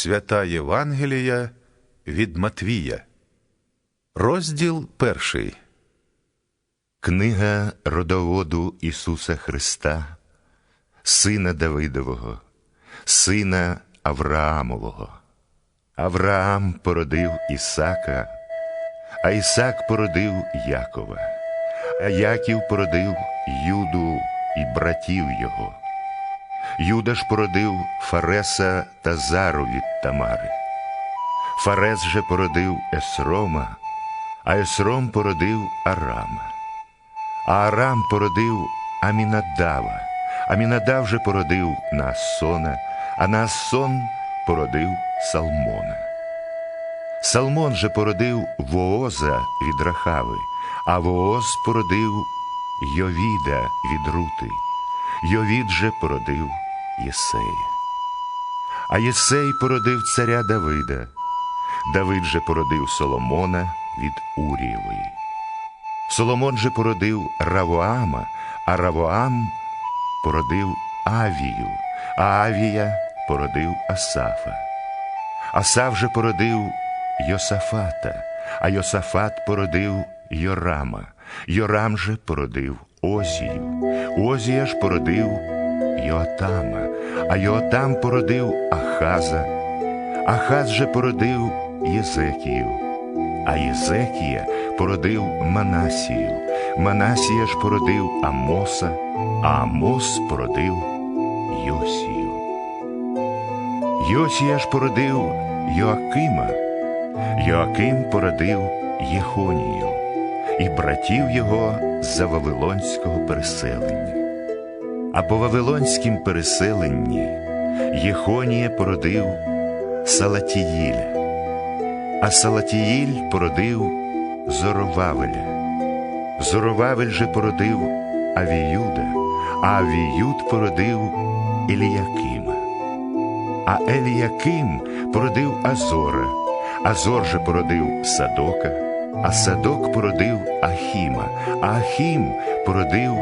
Свята Євангелія від Матвія. Розділ перший. Книга родоводу Ісуса Христа, сина Давидового, сина Авраамового. Авраам породив Ісака, а Ісак породив Якова, а Яків породив Юду і братів його. Юда ж породив Фареса та Зару від Тамари. Фарес же породив Есрома, а Есром породив Арама. А Арам породив Амінадава, Амінадав же породив Наассона, а Наассон породив Салмона. Салмон же породив Вооза від Рахави, а Вооз породив Йовіда від Рути. Йовід же породив Єсея. А Єсей породив царя Давида. Давид же породив Соломона від Урієвої. Соломон же породив Равоама, а Равоам породив Авію, а Авія породив Асафа. Асав же породив Йосафата, а Йосафат породив Йорама, Йорам же породив Озію, Озія ж породив Йоатама, а Йоатам породив Ахаза, Ахаз же породив Єзекію, а Єзекія породив Манасію, Манасія ж породив Амоса, а Амос породив Йосію. Йосія ж породив Йоакима, Йоаким породив Єхонію і братів його за Вавилонського переселення. А по Вавилонськім переселенні Єхонія породив Салатіїля, а Салатіїль породив Зоровавеля. Зоровавель же породив Авіюда, а Авіюд породив Еліякима. А Еліяким породив Азора, Азор же породив Садока, а Садок породив Ахіма, а Ахім породив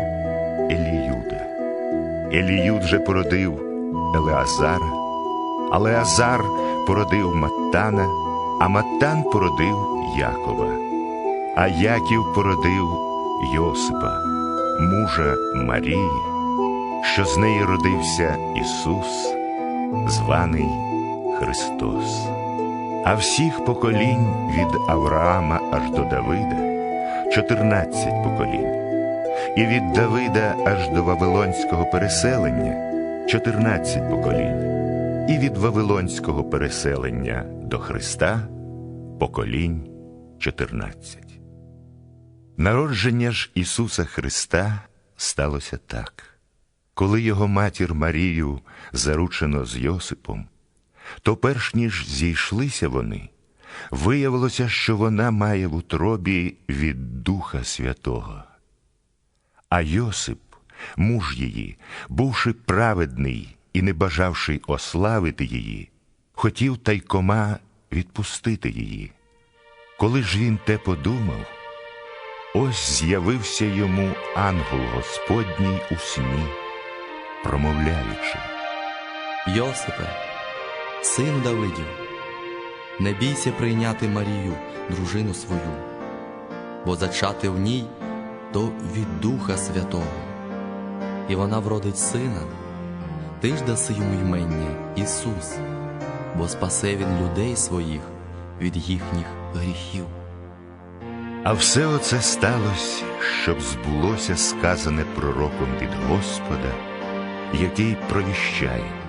Еліюда. Еліюд же породив Елеазара, а породив Маттана, а Маттан породив Якова, а Яків породив Йосипа, мужа Марії, що з неї родився Ісус, званий Христос. А всіх поколінь від Авраама аж до Давида чотирнадцять поколінь, і від Давида аж до Вавилонського переселення чотирнадцять поколінь, і від Вавилонського переселення до Христа поколінь чотирнадцять. Народження ж Ісуса Христа сталося так. Коли його матір Марію заручено з Йосипом, то перш ніж зійшлися вони, виявилося, що вона має в утробі від Духа Святого. А Йосип, муж її, бувши праведний і не бажавши ославити її, хотів тайкома відпустити її. Коли ж він те подумав, ось з'явився йому ангел Господній у сні, промовляючи. Йосипе, син Давидів, не бійся прийняти Марію, дружину свою, бо зачати в ній то від Духа Святого, і вона вродить сина, ти ж даси йому ймення Ісус, бо спасе він людей своїх від їхніх гріхів. А все оце сталося, щоб збулося сказане пророком від Господа, який провіщає.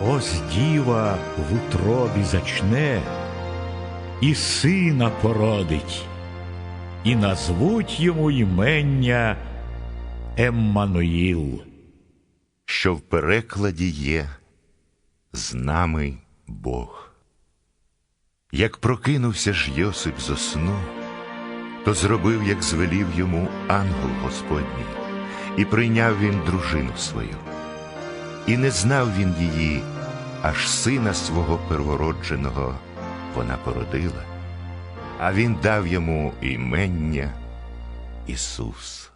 Ось діва в утробі зачне, і сина породить, і назвуть йому імення Еммануїл. що в перекладі є з нами Бог. Як прокинувся ж Йосип зо сну, то зробив, як звелів йому ангел Господній, і прийняв він дружину свою. І не знав він її, аж сина свого первородженого вона породила, а він дав йому імення Ісус.